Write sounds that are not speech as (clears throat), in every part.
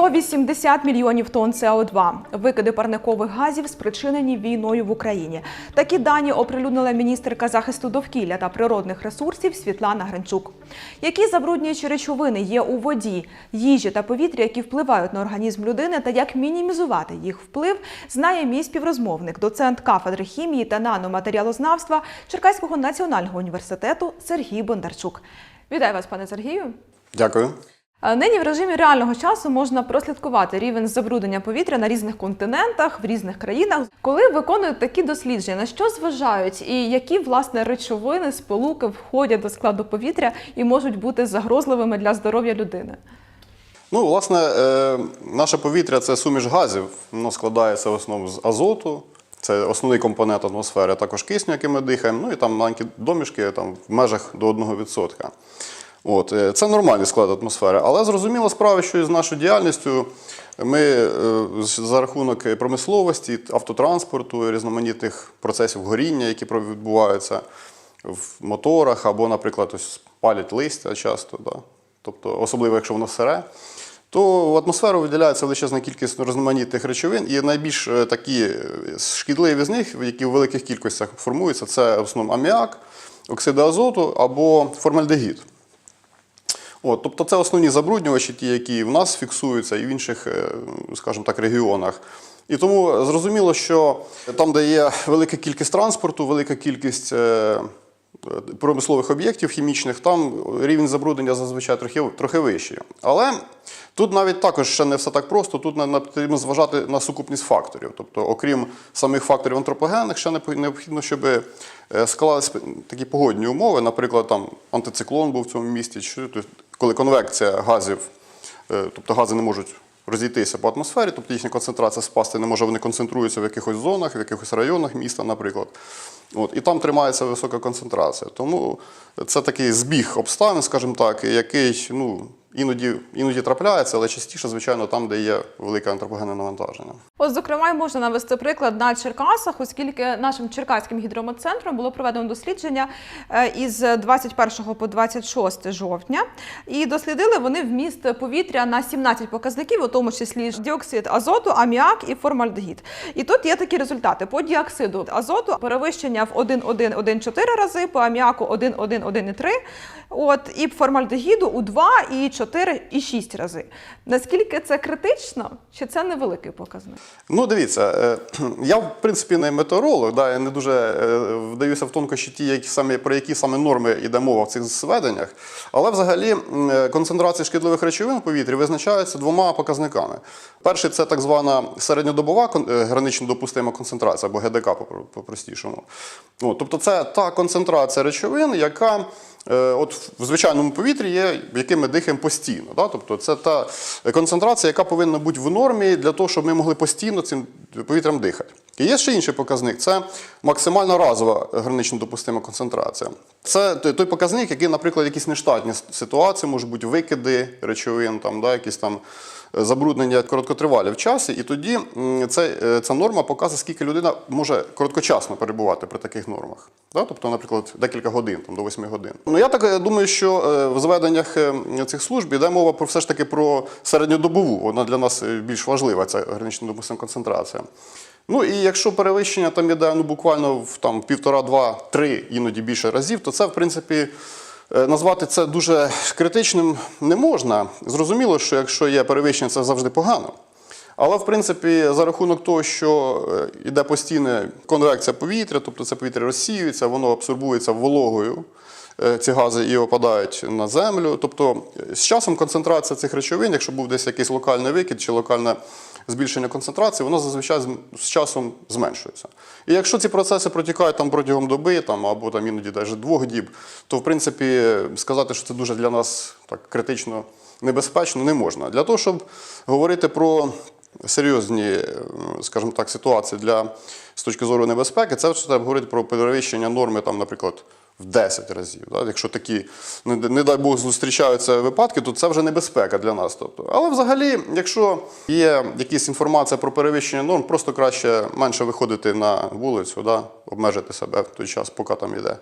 180 мільйонів тонн СО2 – викиди парникових газів спричинені війною в Україні. Такі дані оприлюднила міністерка захисту довкілля та природних ресурсів Світлана Гринчук. Які забруднюючі речовини є у воді, їжі та повітрі, які впливають на організм людини, та як мінімізувати їх вплив, знає мій співрозмовник, доцент кафедри хімії та наноматеріалознавства Черкаського національного університету Сергій Бондарчук. Вітаю вас, пане Сергію. Дякую. Е, Нині в режимі реального часу можна прослідкувати рівень забруднення повітря на різних континентах, в різних країнах. Коли виконують такі дослідження, на що зважають і які власне речовини, сполуки входять до складу повітря і можуть бути загрозливими для здоров'я людини? Ну, власне, е, наше повітря це суміш газів. Воно складається в основному з азоту. Це основний компонент атмосфери, а також кисню, яким ми дихаємо. Ну і там маленькі домішки там, в межах до 1%. От, е, це нормальний склад атмосфери. Але зрозуміла справа, що із нашою діяльністю ми е, за рахунок промисловості, автотранспорту, різноманітних процесів горіння, які відбуваються в моторах, або, наприклад, ось палять листя часто, да? тобто, особливо якщо воно сире. То в атмосферу виділяється величезна кількість різноманітних речовин, і найбільш е, такі шкідливі з них, які в великих кількостях формуються, це в основному аміак, оксиди азоту або формальдегід. От, тобто це основні забруднювачі, ті, які в нас фіксуються і в інших, е, скажімо так, регіонах. І тому зрозуміло, що там, де є велика кількість транспорту, велика кількість е, промислових об'єктів хімічних, там рівень забруднення зазвичай трохи, трохи вищий. Але тут навіть також ще не все так просто. Тут потрібно зважати на сукупність факторів. Тобто, окрім самих факторів антропогенних, ще необхідно, щоб е, склалися такі погодні умови. Наприклад, там антициклон був в цьому місті, чи, коли конвекція газів, е, тобто гази не можуть розійтися по атмосфері, тобто їхня концентрація спасти не може, вони концентруються в якихось зонах, в якихось районах міста, наприклад. От, і там тримається висока концентрація. Тому це такий збіг обставин, скажімо так, який ну, іноді, іноді трапляється, але частіше, звичайно, там, де є велике антропогенне навантаження. От, зокрема, можна навести приклад на Черкасах, оскільки нашим Черкаським гідрометцентром було проведено дослідження е, із 21 по 26 жовтня. І дослідили вони вміст повітря на 17 показників, у тому числі діоксид азоту, аміак і формальдегід. І тут є такі результати. По діоксиду азоту перевищення в 1,1,1,4 рази, по аміаку 1,1,1,3, от, і формальдегіду у 2, і 4, і 6 рази. Наскільки це критично, чи це невеликий показник? Ну, дивіться, е, (clears throat) я в принципі не метеоролог, да, я не дуже е, вдаюся в тонкощі ті, які саме, про які саме норми йде мова в цих зведеннях. Але взагалі е, концентрація шкідливих речовин в повітрі визначається двома показниками. Перший це так звана середньодобова гранично допустима концентрація, або ГДК по- по-простішому. От, тобто це та концентрація речовин, яка от в звичайному повітрі є, яким ми дихаємо постійно. Да? Тобто це та концентрація, яка повинна бути в нормі для того, щоб ми могли постійно цим повітрям дихати. І є ще інший показник це максимальна разова гранично допустима концентрація. Це той показник, який, наприклад, якісь нештатні ситуації, можуть бути викиди речовин, там, да, якісь там е, забруднення короткотривалі в часі, і тоді е, ця норма показує, скільки людина може короткочасно перебувати при таких нормах. Тобто, наприклад, декілька годин, до 8 годин. Ну я так е, думаю, що е, в зведеннях цих служб йде мова про все ж таки про середньодобову. Вона для нас більш важлива, ця гранично допустима концентрація. Ну і якщо перевищення там іде ну, буквально в там, півтора, два, три, іноді більше разів, то це, в принципі, назвати це дуже критичним не можна. Зрозуміло, що якщо є перевищення, це завжди погано. Але в принципі, за рахунок того, що е, йде постійна конвекція повітря, тобто це повітря розсіюється, воно абсорбується вологою, е, ці гази і опадають на землю. Тобто е, з часом концентрація цих речовин, якщо був десь якийсь локальний викид чи локальне збільшення концентрації, воно зазвичай з- з часом зменшується. І якщо ці процеси протікають там протягом доби, там або там іноді навіть двох діб, то в принципі сказати, що це дуже для нас так критично небезпечно, не можна. Для того, щоб говорити про серйозні, е, скажімо так, ситуації для з точки зору небезпеки, це треба говорити про перевищення норми, там, наприклад, в 10 разів. Да? Якщо такі, не, не дай Бог, зустрічаються випадки, то це вже небезпека для нас. Тобто. Але взагалі, якщо є якась інформація про перевищення норм, просто краще менше виходити на вулицю, да? обмежити себе в той час, поки там йде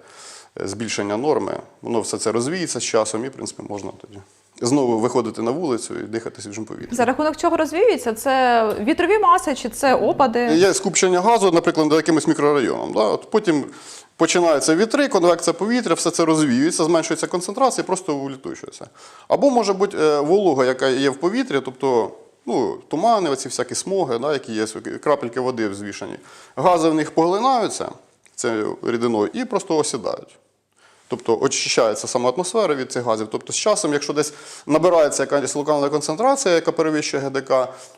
збільшення норми. Воно все це розвіється з часом і, в принципі, можна тоді знову виходити на вулицю і дихати свіжим повітрям. За рахунок чого розвіюється? Це вітрові маси чи це опади? Є скупчення газу, наприклад, над якимось мікрорайоном. Да? От потім починаються вітри, конвекція повітря, все це розвіюється, зменшується концентрація і просто улітучується. Або може бути е, волога, яка є в повітрі, тобто ну, тумани, оці всякі смоги, да, які є, крапельки води взвішені. Гази в них поглинаються цією рідиною і просто осідають. Тобто очищається сама атмосфера від цих газів. Тобто з часом, якщо десь набирається якась локальна концентрація, яка перевищує ГДК,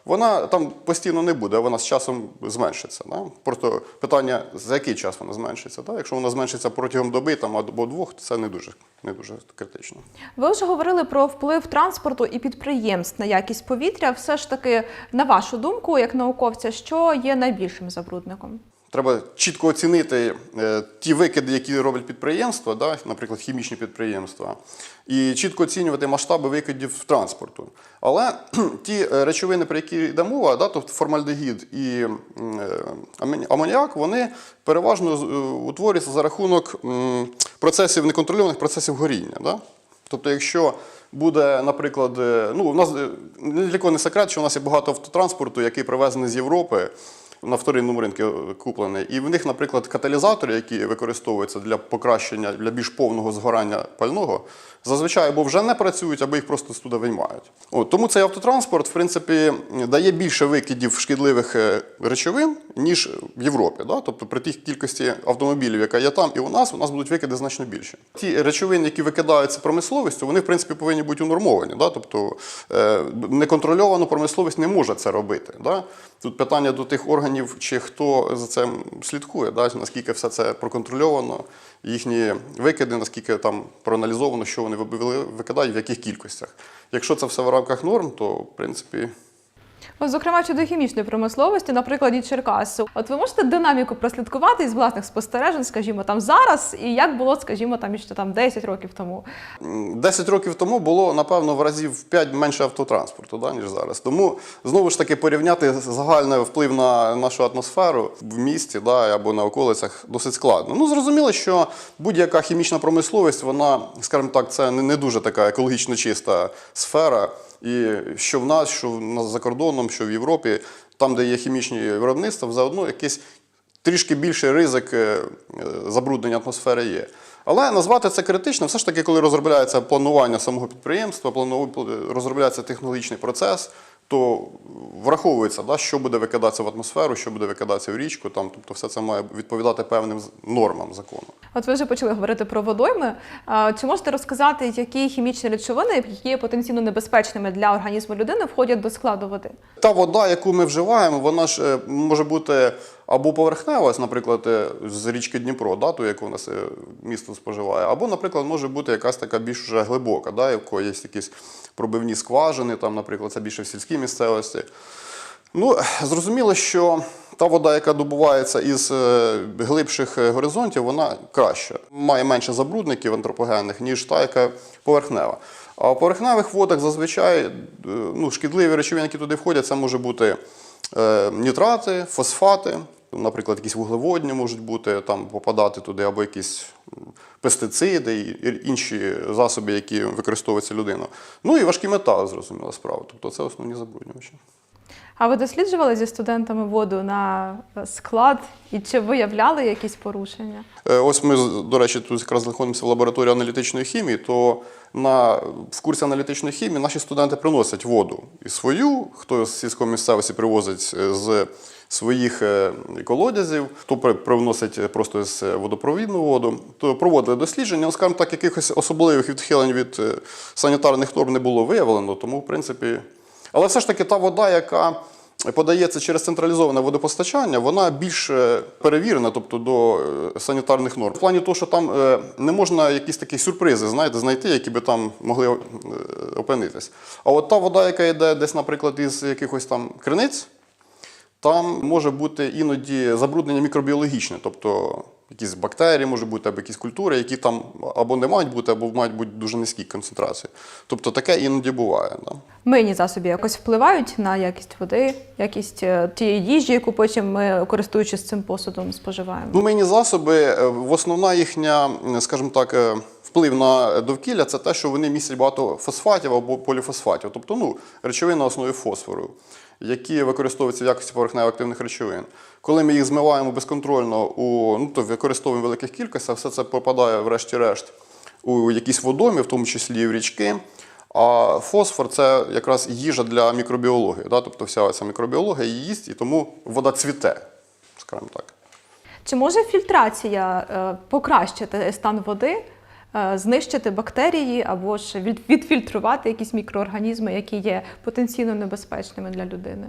вона там постійно не буде, вона з часом зменшиться. Да? Просто питання, за який час вона зменшиться. Да? Якщо вона зменшиться протягом доби там, або двох, це не дуже, не дуже критично. Ви вже говорили про вплив транспорту і підприємств на якість повітря. Все ж таки, на вашу думку, як науковця, що є найбільшим забрудником? Треба чітко оцінити е, ті викиди, які роблять підприємства, да, наприклад, хімічні підприємства, і чітко оцінювати масштаби викидів транспорту. Але (clears throat) ті е, речовини, про які йде мова, да, тобто формальдегід і е, амоніак, вони переважно утворюються за рахунок процесів неконтрольованих процесів горіння. Да? Тобто, якщо буде, наприклад, ну, у нас кого не секрет, що у нас є багато автотранспорту, який привезений з Європи на вторинному ринку куплене. куплений. І в них, наприклад, каталізатори, які використовуються для покращення, для більш повного згорання пального, зазвичай або вже не працюють, або їх просто туди виймають. От, тому цей автотранспорт, в принципі, дає більше викидів шкідливих е, речовин, ніж в Європі. Да? Тобто при тій кількості автомобілів, яка є там, і у нас, у нас будуть викиди значно більше. Ті речовини, які викидаються промисловістю, вони в принципі повинні бути унормовані. Да? Тобто е, неконтрольована промисловість не може це робити. Да? Тут питання до тих органів, чи хто за цим слідкує, да? наскільки все це проконтрольовано, їхні викиди, наскільки там проаналізовано, що вони викидають, в яких кількостях. Якщо це все в рамках норм, то в принципі. Зокрема, щодо хімічної промисловості, на прикладі Черкасу. От ви можете динаміку прослідкувати із власних спостережень, скажімо, там зараз, і як було, скажімо, там ще там 10 років тому. М, 10 років тому було, напевно, в разів 5 менше автотранспорту, да, ніж зараз. Тому знову ж таки порівняти загальний вплив на нашу атмосферу в місті да, або на околицях досить складно. Ну, зрозуміло, що будь-яка хімічна промисловість, вона, скажімо так, це не дуже така екологічно чиста сфера. І що в нас, що в нас за кордоном, що в Європі, там, де є хімічні виробництва, заодно якийсь трішки більший ризик е, забруднення атмосфери є. Але назвати це критично, все ж таки, коли розробляється планування самого підприємства, розробляється технологічний процес, то враховується, да, що буде викидатися в атмосферу, що буде викидатися в річку. Там, тобто все це має відповідати певним нормам закону. От ви вже почали говорити про водойми. Чи можете розказати, які хімічні речовини, які є потенційно небезпечними для організму людини, входять до складу води? Та вода, яку ми вживаємо, вона ж е, може бути або поверхнева, наприклад, е, з річки Дніпро, да, ту, яку у нас е, місто споживає, або, наприклад, може бути якась така більш вже глибока, да, якої є якісь пробивні скважини, там, наприклад, це більше в сільській місцевості. Ну, зрозуміло, що та вода, яка добувається із е, глибших горизонтів, вона краща. Має менше забрудників антропогенних, ніж та, яка поверхнева. А в поверхневих водах зазвичай ну, шкідливі речовини, які туди входять, це може бути нітрати, фосфати, наприклад, якісь вуглеводні можуть бути, там попадати туди, або якісь пестициди і інші засоби, які використовується людина. Ну і важкі мета, зрозуміла справа. Тобто це основні забруднювачі. А ви досліджували зі студентами воду на е, склад і чи виявляли якісь порушення? Е, Ось ми, до речі, тут якраз знаходимося в лабораторії аналітичної хімії, то на, в курсі аналітичної хімії наші студенти приносять воду і свою, хто з сільської місцевості привозить е, з своїх колодязів, хто при- привносить просто з водопровідну воду. То проводили дослідження, ну, скажімо так, якихось особливих відхилень від санітарних норм не було виявлено, тому, в принципі. Але все ж таки та вода, яка подається через централізоване водопостачання, вона більш е, перевірена, тобто до е, санітарних норм. В плані того, що там е, не можна якісь такі сюрпризи знаєте, знайти, які би там могли опинитись. А от та вода, яка йде десь, наприклад, із якихось там криниць, там може бути іноді забруднення мікробіологічне, тобто якісь бактерії можуть бути, або якісь культури, які там або не мають бути, або мають бути дуже низькі концентрації. Тобто таке іноді буває. Да. Мийні засоби якось впливають на якість води, якість е, тієї їжі, яку потім ми, користуючись цим посудом, споживаємо. Ну, мийні засоби, е, в основна їхня, скажімо так, е, вплив на довкілля це те, що вони містять багато фосфатів або поліфосфатів, тобто ну, речовин на основі фосфору, які використовуються в якості поверхневих активних речовин. Коли ми їх змиваємо безконтрольно, у, ну, то використовуємо великих кількостях, все це попадає, врешті-решт, у якісь водомі, в тому числі і в річки. А фосфор це якраз їжа для мікробіології. Да? Тобто вся ця мікробіологія її їсть, і тому вода цвіте, скажімо так. Чи може фільтрація е, покращити стан води, знищити бактерії або ж відфільтрувати якісь мікроорганізми, які є потенційно небезпечними для людини?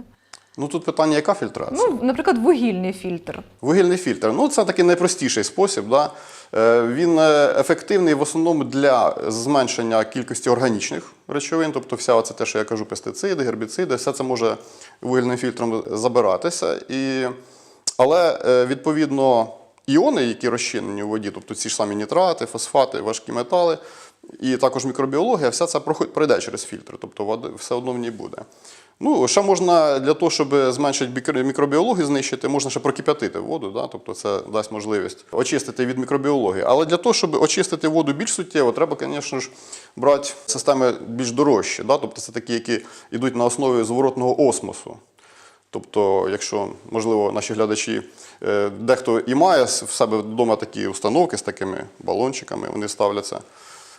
Ну тут питання, яка фільтрація? Ну, наприклад, вугільний фільтр. Вугільний фільтр. Ну, це такий найпростіший спосіб. Да? Е, Він е, ефективний в основному для зменшення кількості органічних речовин, тобто вся це те, що я кажу, пестициди, гербіциди, все це може вугільним фільтром забиратися. І... Але е, відповідно іони, які розчинені у воді, тобто ці ж самі нітрати, фосфати, важкі метали, і також мікробіологія, вся це пройде через фільтр, тобто води все одно в ній буде. Ну, ще можна для того, щоб зменшити мікробіологію, знищити, можна ще прокип'ятити воду, да? тобто це дасть можливість очистити від мікробіології. Але для того, щоб очистити воду більш суттєво, треба, звісно ж, брати системи більш дорожчі. Да? Тобто це такі, які йдуть на основі зворотного осмосу. Тобто, якщо, можливо, наші глядачі, е, дехто і має в себе вдома такі установки з такими балончиками, вони ставляться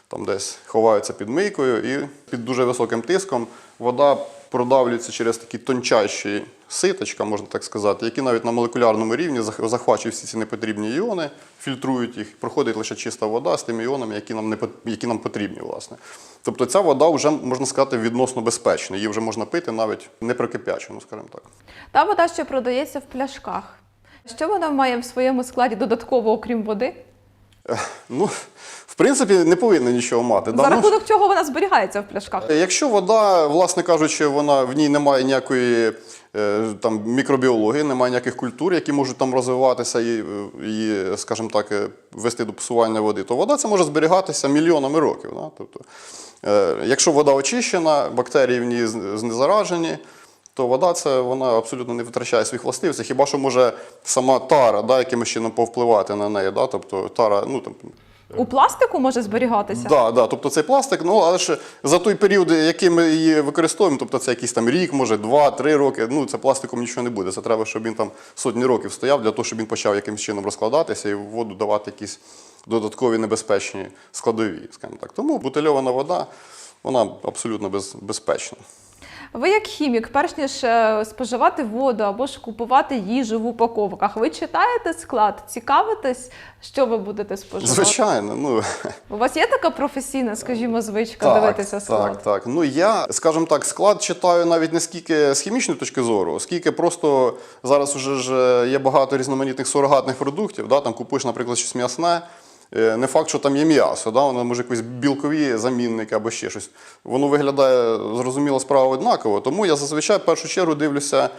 там десь, ховаються під мийкою, і під дуже високим тиском вода продавлюється через такі тончайші ситочка, можна так сказати, які навіть на молекулярному рівні зах- захвачують всі ці непотрібні іони, фільтрують їх, проходить лише чиста вода з тими іонами, які нам, не, які нам потрібні, власне. Тобто ця вода вже, можна сказати, відносно безпечна. Її вже можна пити навіть не прокип'ячену, скажімо так. Та вода, що продається в пляшках. Що вона має в своєму складі додатково, окрім води? Ну, в принципі, не повинна нічого мати. да. За Ну, рахунок чого вона зберігається в пляшках? Якщо вода, власне кажучи, вона в ній немає ніякої е, там мікробіології, немає ніяких культур, які можуть там розвиватися і, е, і скажімо так, е, вести до псування води, то вода це може зберігатися мільйонами років. Да? Тобто, е, якщо вода очищена, бактерії в ній знезаражені, то вода це вона абсолютно не витрачає своїх властивостей. Хіба що може сама тара да, якимось чином повпливати на неї. Да? Тобто тара, ну там. У пластику може зберігатися? Да, да, тобто цей пластик, ну але ж за той період, який ми її використовуємо, тобто це якийсь там рік, може два-три роки. Ну це пластиком нічого не буде. Це треба, щоб він там сотні років стояв для того, щоб він почав якимось чином розкладатися і в воду давати якісь додаткові небезпечні складові, скажімо так. Тому бутильована вода, вона абсолютно без, безпечна. Ви як хімік, перш ніж е, споживати воду або ж купувати їжу в упаковках, ви читаєте склад, цікавитесь, що ви будете споживати? Звичайно, ну У вас є така професійна, скажімо, звичка дивитися склад? Так, так. Ну я, скажімо так, склад читаю навіть не скільки з хімічної точки зору, скільки просто зараз вже ж е, є багато різноманітних сурогатних продуктів. Да? Там купуєш, наприклад, щось м'ясне. Е, Не факт, що там є м'ясо, да? воно може якісь білкові замінники або ще щось. Воно виглядає зрозуміло справа однаково. Тому я зазвичай в першу чергу дивлюся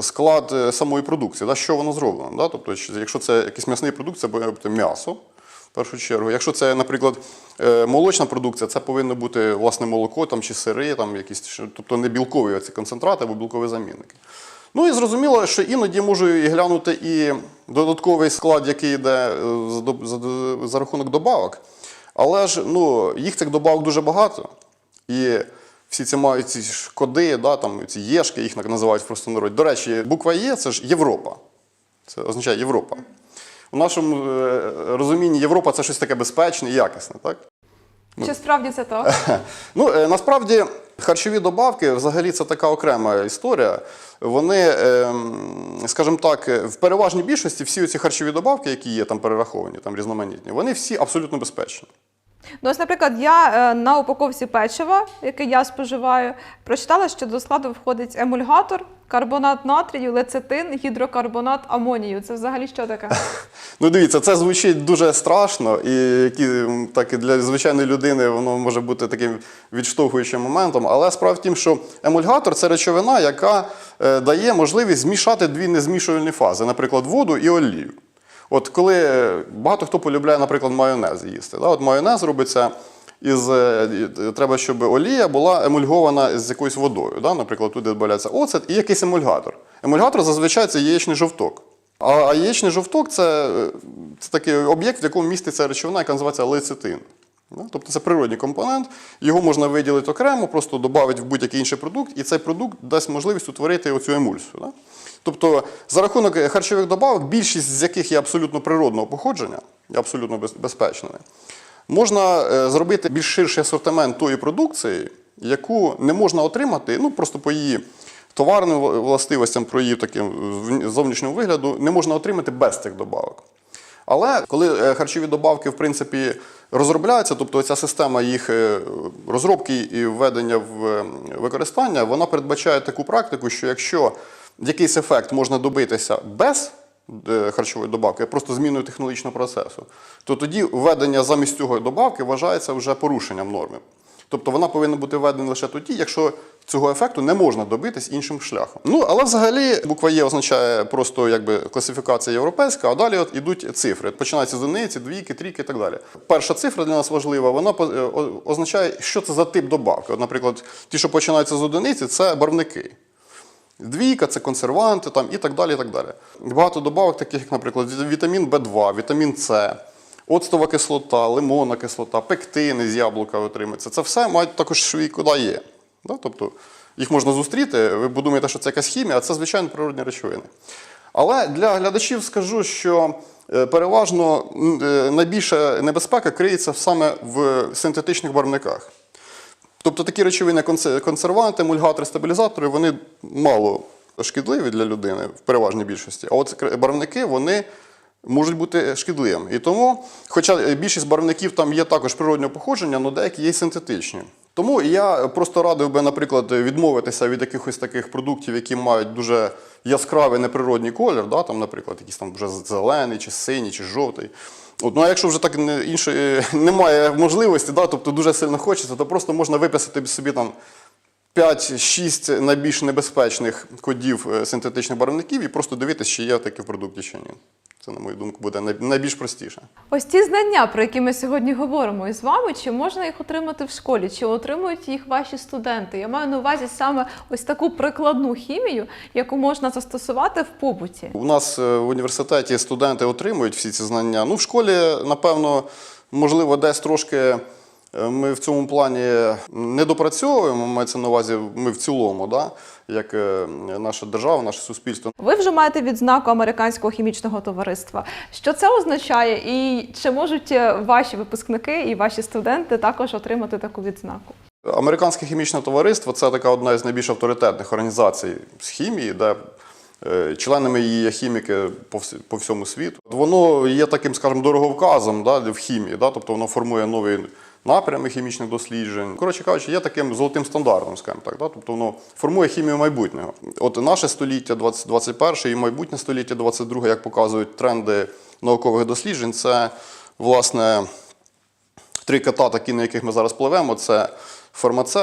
склад е, самої продукції, да, що воно зроблено. Да? Тобто, якщо це якийсь м'ясний продукт, це бути м'ясо. В першу чергу. Якщо це, наприклад, е, молочна продукція, це повинно бути власне молоко там, чи сири, там, якісь, тобто не білкові ці концентрати або білкові замінники. Ну і зрозуміло, що іноді можу і глянути і додатковий склад, який йде е, за, рахунок добавок. Але ж ну, їх цих добавок дуже багато. І всі ці мають ці ж коди, да, там, ці єшки, їх називають в простонароді. До речі, буква Є це ж Європа. Це означає Європа. У нашому е, розумінні Європа це щось таке безпечне і якісне, так? Чи справді це так? (laughs) Ну, е, насправді, харчові добавки взагалі це така окрема історія. Вони, ем, скажімо так, е, в переважній більшості всі ці харчові добавки, які є там перераховані, там різноманітні, вони всі абсолютно безпечні. Ну, ось, наприклад, я е, на упаковці печива, яке я споживаю, прочитала, що до складу входить емульгатор, карбонат натрію, лецитин, гідрокарбонат амонію. Це взагалі що таке? (laughs) Ну, дивіться, це звучить дуже страшно, і які, так, і для звичайної людини воно може бути таким відштовхуючим моментом. Але справа в тім, що емульгатор це речовина, яка е, дає можливість змішати дві незмішувальні фази, наприклад, воду і олію. От коли багато хто полюбляє, наприклад, майонез їсти. Да? От майонез робиться із е, треба, щоб олія була емульгована з якоюсь водою. Да? Наприклад, туди додається оцет і якийсь емульгатор. Емульгатор зазвичай це яєчний жовток. А, а яєчний жовток це, е, це такий об'єкт, в якому міститься речовина, яка називається лецитин. Да? Тобто це природній компонент, його можна виділити окремо, просто додати в будь-який інший продукт, і цей продукт дасть можливість утворити оцю емульсію. Тобто, за рахунок харчових добавок, більшість з яких є абсолютно природного походження, абсолютно безпечними, можна е, зробити більш ширший асортимент тої продукції, яку не можна отримати, ну просто по її товарним властивостям, про її таким зовнішнього вигляду, не можна отримати без цих добавок. Але коли е, харчові добавки, в принципі, розробляються, тобто ця система їх е, розробки і введення в е, використання, вона передбачає таку практику, що якщо якийсь ефект можна добитися без е, харчової добавки, просто зміною технологічного процесу, то тоді введення замість цього добавки вважається вже порушенням норми. Тобто вона повинна бути введена лише тоді, якщо цього ефекту не можна добитись іншим шляхом. Ну але взагалі буква Є означає просто якби класифікація європейська, а далі от ідуть цифри. Починаються з одиниці, двійки, трійки і так далі. Перша цифра для нас важлива, вона е, означає, що це за тип добавки. От, наприклад, ті, що починаються з одиниці, це барвники. Двійка це консерванти там, і так далі. і так далі. Багато добавок, таких як, наприклад, вітамін В2, вітамін С, оцтова кислота, лимонна кислота, пектини з яблука отримуються. Це все мають також свій куди є. Да? Тобто їх можна зустріти, ви подумаєте, що це якась хімія, а це звичайно природні речовини. Але для глядачів скажу, що е, переважно е, найбільша небезпека криється саме в синтетичних барвниках. Тобто такі речовини, консе- консерванти, емульгатори, стабілізатори, вони мало шкідливі для людини в переважній більшості. А от барвники вони можуть бути шкідливими. І тому, хоча е, більшість барвників там є також природнього походження, але деякі є синтетичні. Тому я просто радив би, наприклад, відмовитися від якихось таких продуктів, які мають дуже яскравий неприродний колір, да, там, наприклад, якийсь там вже зелений, чи синій, чи жовтий. От, ну а якщо вже так не, іншої (laughs) немає можливості, да, тобто дуже сильно хочеться, то просто можна виписати собі там 5-6 найбільш небезпечних кодів е, синтетичних барвників і просто дивитися, чи є таке в продукті, чи ні. Це, на мою думку, буде най- найбільш простіше. Ось ті знання, про які ми сьогодні говоримо із вами, чи можна їх отримати в школі, чи отримують їх ваші студенти? Я маю на увазі саме ось таку прикладну хімію, яку можна застосувати в побуті. У нас е, в університеті студенти отримують всі ці знання. Ну, в школі, напевно, можливо, десь трошки ми в цьому плані не допрацьовуємо. Мається на увазі, ми в цілому, да? як е, наша держава, наше суспільство. Ви вже маєте відзнаку американського хімічного товариства. Що це означає, і чи можуть е, ваші випускники і ваші студенти також отримати таку відзнаку? Американське хімічне товариство це така одна із найбільш авторитетних організацій з хімії, де е, членами її є хіміки по всьому світу. Воно є таким, скажімо, дороговказом да, в хімії, да, тобто воно формує нові напрями хімічних досліджень. Коротше кажучи, є таким золотим стандартом, скажімо так. Да, тобто воно формує хімію майбутнього. От наше століття 20, 21 і майбутнє століття 22, як показують тренди наукових досліджень, це власне три кота, такі, на яких ми зараз пливемо, це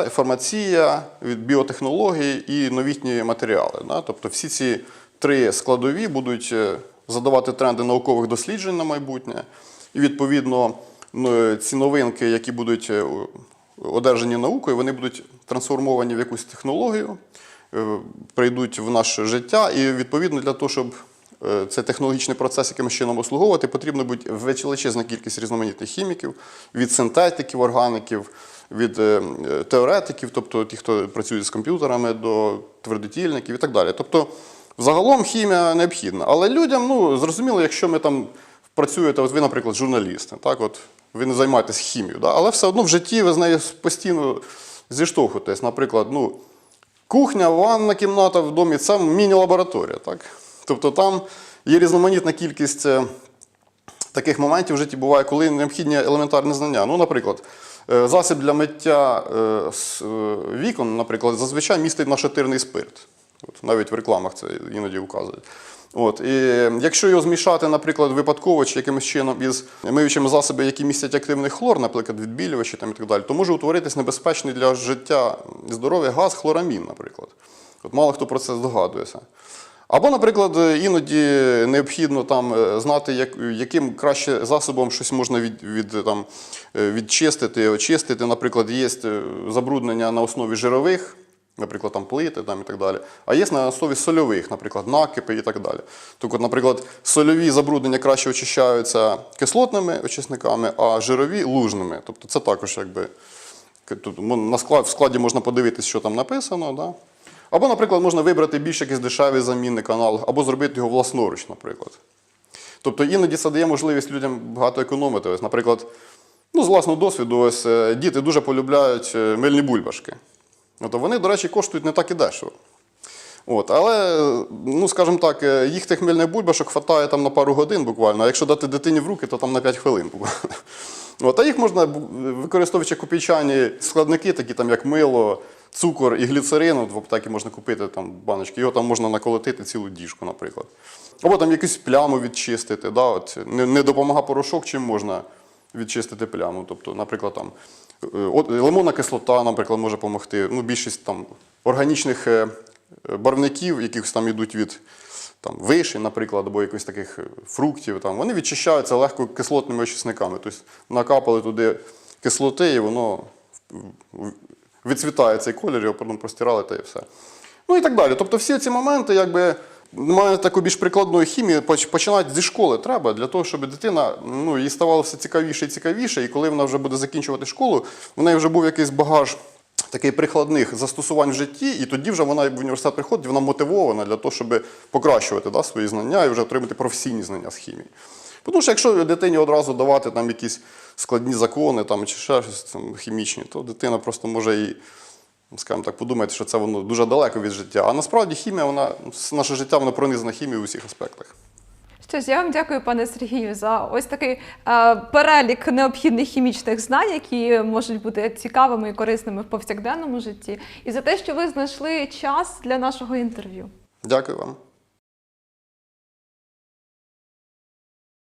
фармація, біотехнології і новітні матеріали. Да? Тобто всі ці три складові будуть е, задавати тренди наукових досліджень на майбутнє. І відповідно ці новинки, які будуть е, одержані наукою, вони будуть трансформовані в якусь технологію, е, прийдуть в наше життя. І відповідно для того, щоб е, цей технологічний процес якимось чином обслуговувати, потрібно бути величезна кількість різноманітних хіміків, від синтетиків, органіків, від е, е, теоретиків, тобто ті, хто працює з комп'ютерами, до твердотільників і так далі. Тобто, взагалом хімія необхідна. Але людям, ну, зрозуміло, якщо ми там працюєте, от ви, наприклад, журналісти, так, от ви не займаєтесь хімією, да? але все одно в житті ви з нею постійно зіштовхуєтесь. Наприклад, ну, Кухня, ванна кімната в домі це міні-лабораторія. Так? Тобто там є різноманітна кількість е, таких моментів в житті буває, коли необхідні елементарні знання. Ну, наприклад, е, засіб для миття е, вікон, наприклад, зазвичай містить нашатирний спирт. От, навіть в рекламах це іноді вказують. От, і якщо його змішати, наприклад, випадково чи якимось чином із миючими засобами, які містять активний хлор, наприклад, відбілювачі там і так далі, то може утворитись небезпечний для життя і здоров'я газ хлорамін, наприклад. От мало хто про це здогадується. Або, наприклад, іноді необхідно там е, знати, як, яким краще засобом щось можна від, від, там, е, відчистити, очистити. Наприклад, є е, забруднення на основі жирових, наприклад, там плити там, і так далі. А є на основі сольових, наприклад, накипи і так далі. От, наприклад, сольові забруднення краще очищаються кислотними очисниками, а жирові лужними. Тобто це також якби. На склад, в складі можна подивитися, що там написано. Да? Або, наприклад, можна вибрати більш якийсь дешевий замінник аналог, або зробити його власноруч, наприклад. Тобто іноді це дає можливість людям багато економити. Ось, наприклад, ну, з власного досвіду, ось, е, діти дуже полюбляють е, мильні бульбашки. От, вони, до речі, коштують не так і дешево. От, але, ну скажімо так, е, їх тих мильних бульбашок хватає там на пару годин буквально, а якщо дати дитині в руки, то там на 5 хвилин. (laughs) От, а їх можна, використовуючи копійчані складники, такі там як мило, цукор і гліцерин, от в аптекі можна купити там баночки, його там можна наколотити цілу діжку, наприклад. Або там якусь пляму відчистити. Да? От, не, не допомога порошок, чим можна відчистити пляму. Тобто, наприклад, там лимонна кислота, наприклад, може допомогти. Ну, більшість там органічних е, е, барвників, якихось там йдуть від там, вишень, наприклад, або якихось таких е, фруктів, там, вони відчищаються легко кислотними очисниками. Тобто накапали туди кислоти, і воно відцвітає цей колір, його потім простирали та і все. Ну і так далі. Тобто всі ці моменти, якби. Має таку більш прикладної хімії, поч- починати зі школи треба для того, щоб дитина ну, їй ставало все цікавіше і цікавіше, і коли вона вже буде закінчувати школу, в неї вже був якийсь багаж такий прикладних застосувань в житті, і тоді вже вона в університет приходить, вона мотивована для того, щоб покращувати да, свої знання і вже отримати професійні знання з хімії. Тому що якщо дитині одразу давати там якісь складні закони там, чи ще щось там, хімічні, то дитина просто може і, скажімо так, подумаєте, що це воно дуже далеко від життя. А насправді хімія, вона, наше життя воно пронизано хімією у всіх аспектах. Що ж, я вам дякую, пане Сергію, за ось такий е, перелік необхідних хімічних знань, які можуть бути цікавими і корисними в повсякденному житті, і за те, що ви знайшли час для нашого інтерв'ю. Дякую вам.